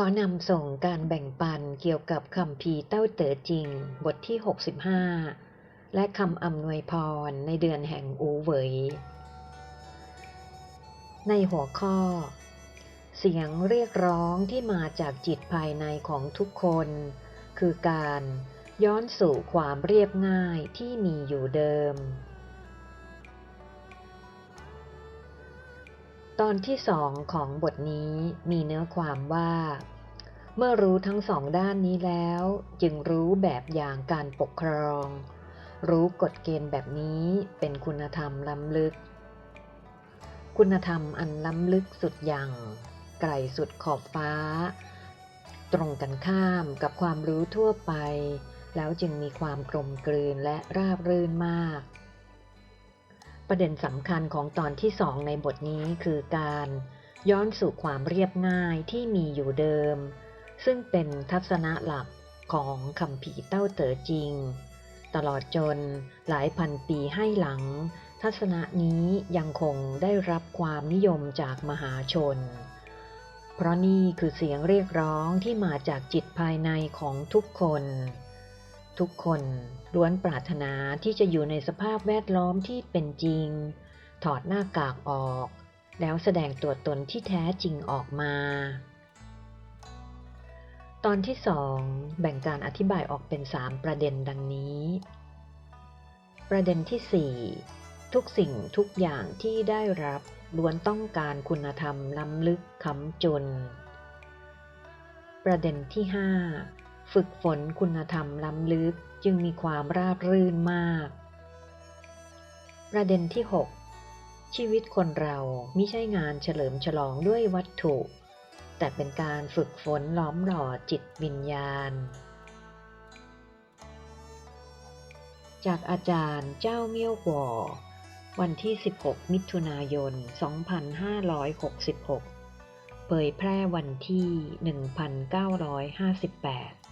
ขอนำส่งการแบ่งปันเกี่ยวกับคำพีเต้าเต๋อจริง บทที่ 65 และคำอำนวยพรในเดือนแห่งอูเหวย ในหัวข้อ เสียงเรียกร้องที่มาจากจิตภายในของทุกคน คือการย้อนสู่ความเรียบง่ายที่มีอยู่เดิม ตอนที่สองของบทนี้มีเนื้อความว่า เมื่อรู้ทั้งสองด้านนี้แล้ว จึงรู้แบบอย่างการปกครอง รู้กฎเกณฑ์แบบนี้เป็นคุณธรรมล้ำลึก คุณธรรมอันล้ำลึกสุดอย่างไกลสุดขอบฟ้า ตรงกันข้ามกับความรู้ทั่วไป แล้วจึงมีความกลมกลืนและราบรื่นมาก ประเด็นสำคัญของตอนที่สองในบทนี้คือการย้อนสู่ความเรียบง่ายที่มีอยู่เดิม ซึ่งเป็นทัศนะหลักของคำผีเต้าเต๋อจริง ตลอดจนหลายพันปีให้หลัง ทัศนะนี้ยังคงได้รับความนิยมจากมหาชน เพราะนี่คือเสียงเรียกร้องที่มาจากจิตภายในของทุกคน ทุกคนล้วนปรารถนาที่จะอยู่ในสภาพแวดล้อมที่เป็นจริง ถอดหน้ากากออก แล้วแสดงตัวตนที่แท้จริงออกมา ตอนที่สองแบ่งการอธิบายออกเป็นสามประเด็นดังนี้ ประเด็นที่สี่ทุกสิ่งทุกอย่างที่ได้รับล้วนต้องการคุณธรรมล้ำลึกค้ำจน ประเด็นที่ห้าฝึกฝนคุณธรรมล้ำลึกจึงมีความราบรื่นมาก ประเด็นที่ 6 ชีวิตคนเราไม่ใช่งานเฉลิมฉลองด้วยวัตถุ แต่เป็นการฝึกฝนล้อมหล่อจิตวิญญาณ จากอาจารย์เจ้าเมี่ยวบัววันที่ 16 มิถุนายน 2566 เผยแพร่วันที่ 1958